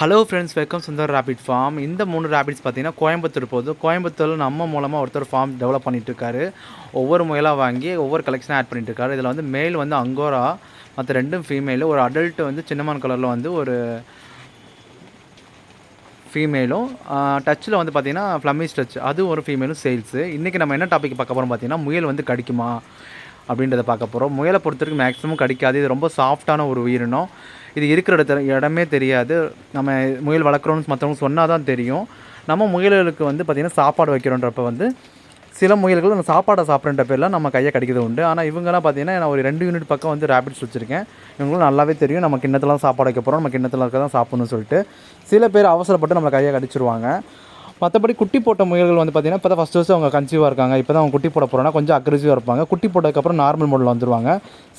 Hello friends welcome Sundar rabbit farm இந்த மூணு rabbits பார்த்தீங்கன்னா கோயம்புத்தூர் போகுது. கோயம்புத்தூரில் நம்ம மூலமாக ஒருத்தர் ஃபார்ம் டெவலப் பண்ணிட்டு இருக்காரு ஒவ்வொரு முயலாக வாங்கி ஒவ்வொரு கலெக்ஷனாக ஆட் பண்ணிட்டு இருக்காரு இதில் வந்து மேல் வந்து அங்கோரா மற்ற ரெண்டும் ஃபீமேலு ஒரு அடல்ட்டு வந்து சின்னமான் கலரில் வந்து ஒரு ஃபீமேலும் டச்சில் வந்து பார்த்தீங்கன்னா ஃப்ளமிஷ் டச் அது ஒரு ஃபீமேலும் சேல்ஸு இன்றைக்கி நம்ம என்ன டாபிக் பார்க்க போகிறோம் பார்த்தீங்கன்னா முயல் வந்து கடிக்குமா அப்படின்றத பார்க்க போகிறோம் முயலை பொறுத்த வரைக்கும் மேக்ஸிமம் கடிக்காது. இது ரொம்ப சாஃப்டான ஒரு உயிரினம். இது இருக்கிற இடத்துல இடமே தெரியாது. நம்ம முயல் வளர்க்குறோம்னு மற்றவங்க சொன்னால் தான் தெரியும். நம்ம முயல்களுக்கு வந்து பார்த்திங்கன்னா சாப்பாடு வைக்கிறோன்றப்ப வந்து சில முயல்கள் அந்த சாப்பாடை சாப்பிட்ற பேரில் நம்ம கையை கடிக்கிறது உண்டு. ஆனால் இவங்கெல்லாம் பார்த்தீங்கன்னா நான் ஒரு ரெண்டு யூனிட் பக்கம் வந்து ரேபிட்ஸ் வச்சுருக்கேன். இவங்களும் நல்லாவே தெரியும். நம்ம கிண்ணத்தில் சாப்பாடு வைக்க போகிறோம் நம்ம கிண்ணத்தில் இருக்க தான் சாப்பிட்ணும்னு சொல்லிட்டு சில பேர் அவசரப்பட்டு நம்ம கையை கடிச்சிருவாங்க. மற்றபடி குட்டி போட்ட முயல்கள் வந்து பார்த்திங்கன்னா இப்போ தான் ஃபஸ்ட் ஃபஸ்ட்டு அவங்க கன்சீவாக இருக்காங்க. இப்போ தான் அவங்க குட்டி போட போகிறோன்னா கொஞ்சம் அக்ரெசிவாக இருப்பாங்க. குட்டி போட்டதுக்கப்புறம் நார்மல் மோடில் வந்துருவாங்க.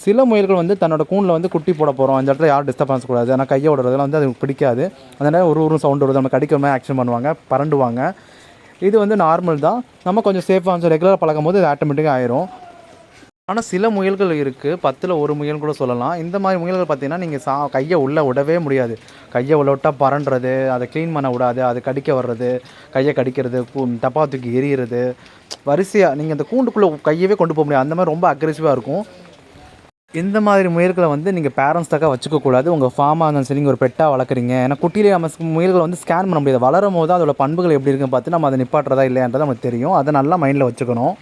சில முயல்கள் வந்து தன்னோட கூண்டில் வந்து குட்டி போட போகிறோம் அந்த இடத்துல யாரும் டிஸ்டர்ப் பண்ணக்கூடாது ஆனால் கையை விடுறதுலாம் வந்து அதுக்கு பிடிக்காது. அதனால் ஒரு ஒரு சவுண்ட் வருது. நம்ம கடிக்கிற மாதிரி ஆக்ஷன் பண்ணுவாங்க பரண்டுவாங்க. இது வந்து நார்மல் தான். நம்ம கொஞ்சம் சேஃபாக கொஞ்சம் ரெகுலராக பழகும் போது இது ஆட்டோமேட்டிக்காக ஆயிரும். ஆனால் சில முயல்கள் இருக்குது பத்தில் ஒரு முயல் கூட சொல்லலாம். இந்த மாதிரி முயல்கள் பார்த்தீங்கன்னா நீங்கள் சா கையை உள்ளே விடவே முடியாது. கையை உள்ள விட்டால் பரண்டுறது அதை க்ளீன் பண்ண விடாது அதை கடிக்க வர்றது கையை கடிக்கிறது கு- டப்பா தூக்கி எறிகிறது வரிசையாக நீங்கள் அந்த கூண்டுக்குள்ளே கையவே கொண்டு போக முடியாது. அந்த மாதிரி ரொம்ப அக்ரெசிவாக இருக்கும். இந்த மாதிரி முயல்களை வந்து நீங்கள் பேரண்ட்ஸ்டாக வச்சுக்கக்கூடாது உங்கள் ஃபார்மாக இருந்தாலும் சரி நீங்கள் ஒரு பெட்டாக வளர்க்குறீங்க. ஏன்னா குட்டியிலே நம்ம முயல்களை வந்து ஸ்கேன் பண்ண முடியாது. வளரும் போது அதோட பண்புகள் எப்படி இருக்குன்னு பார்த்து நம்ம அதை நிப்பாட்டுறதா இல்லையான்றது நமக்கு தெரியும். அதை நல்லா மைண்டில் வச்சுக்கணும்.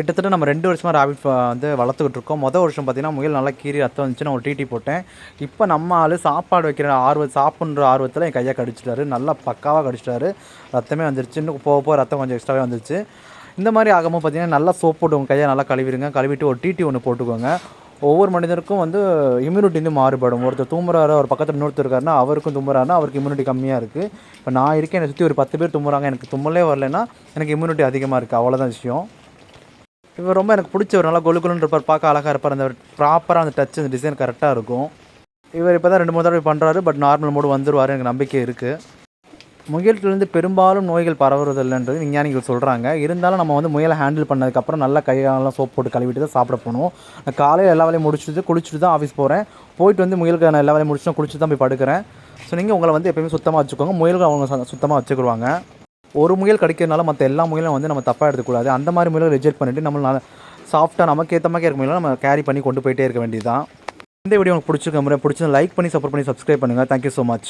கிட்டத்தட்ட நம்ம ரெண்டு வருஷமாக ராபிட் வந்து வளர்த்துக்கிட்டு இருக்கோம். மொதல் வருஷம் பார்த்தீங்கன்னா முயல் நல்லா கீறி ரத்தம் வந்துச்சு நான் ஒரு டிடி போட்டேன். இப்போ நம்ம ஆள் சாப்பாடு வைக்கிற ஆர்வம் சாப்பிட்ற ஆர்வத்தில் என் கையை கடிச்சிட்டாரு. நல்லா பக்காவாக கடிச்சிட்டாரு. ரத்தமே வந்துருச்சு. இன்னும் போக போக ரத்தம் கொஞ்சம் எக்ஸ்ட்ராவே வந்துருச்சு. இந்த மாதிரி ஆகும்போது பார்த்தீங்கன்னா நல்லா சோப் போட்டு உங்கள் கையை நல்லா கழுவிடுங்க. கழுவிட்டு ஒரு டிடி ஒன்று போட்டுக்கோங்க. ஒவ்வொரு மனிதருக்கும் வந்து இம்யூனிட்டி வந்து மாறுபடும். ஒருத்தர் தும்புறாரு ஒரு பக்கத்தில் இன்னொருத்தர் இருக்காருன்னா அவருக்கும் தும்புறாருன்னா அவருக்கு இம்யூனிட்டி கம்மியாக இருக்குது இப்போ நான் இருக்கேன் என்னை சுற்றி ஒரு பத்து பேர் தும்புறாங்க எனக்கு தும்மலே வரலைன்னா எனக்கு இம்யூனிட்டி அதிகமாக இருக்குது அவ்வளோதான் விஷயம். இவர் ரொம்ப எனக்கு பிடிச்சவர் நல்லா கொலு இருப்பார் பார்க்க அழகாக இருப்பார். அந்த ப்ராப்பராக அந்த டச் அந்த டிசைன் கரெக்டாக இருக்கும். இவர் இப்போ தான் ரெண்டு மூணு தடவை பண்ணுறாரு பட் நார்மல் மோடு வந்துடுவார் எனக்கு நம்பிக்கை இருக்குது முயல்கிட்டேருந்து பெரும்பாலும் நோய்கள் பரவுறதில்லைன்றது விஞ்ஞானிகள் சொல்கிறாங்க இருந்தாலும் நம்ம வந்து முயலை ஹேண்டில் பண்ணதுக்கப்புறம் நல்லா கையெல்லாம் சோப் போட்டு கழுவிட்டு தான் சாப்பிட போகணும். நான் காலையில் எல்லா வேலையும் முடிச்சுட்டு குளிச்சுட்டு தான் ஆஃபீஸ் போகிறேன் போயிட்டு வந்து முயலுக்கு நான் எல்லா வேலையும் முடிச்சுட்டு குளிச்சுட்டு தான் போய் படுக்கிறேன். ஸோ நீங்கள் உங்களை வந்து எப்பயுமே சுத்தமாக வச்சுக்கோங்க. முயல்கள் அவங்க சுத்தமாக வச்சுக்கிடுவாங்க ஒரு முயல் கிடைக்கிறதுனால மற்ற எல்லா முயலும் வந்து நம்ம தப்பாக எடுத்துக்கூடாது. அந்த மாதிரி முயலை ரிஜெக்ட் பண்ணிவிட்டு நம்ம சாஃப்ட்டாக நமக்கு ஏற்ற மாதிரி இருக்க முயலை நம்ம கேரி பண்ணி கொண்டு போயிட்டே இருக்க வேண்டியது தான் இந்த வீடியோ உங்களுக்கு பிடிச்சிருக்க முறை பிடிச்சி லைக் பண்ணி சப்போர்ட் பண்ணி சப்ஸ்கிரைப் பண்ணுங்கள் தேங்க்யூ ஸோ மச்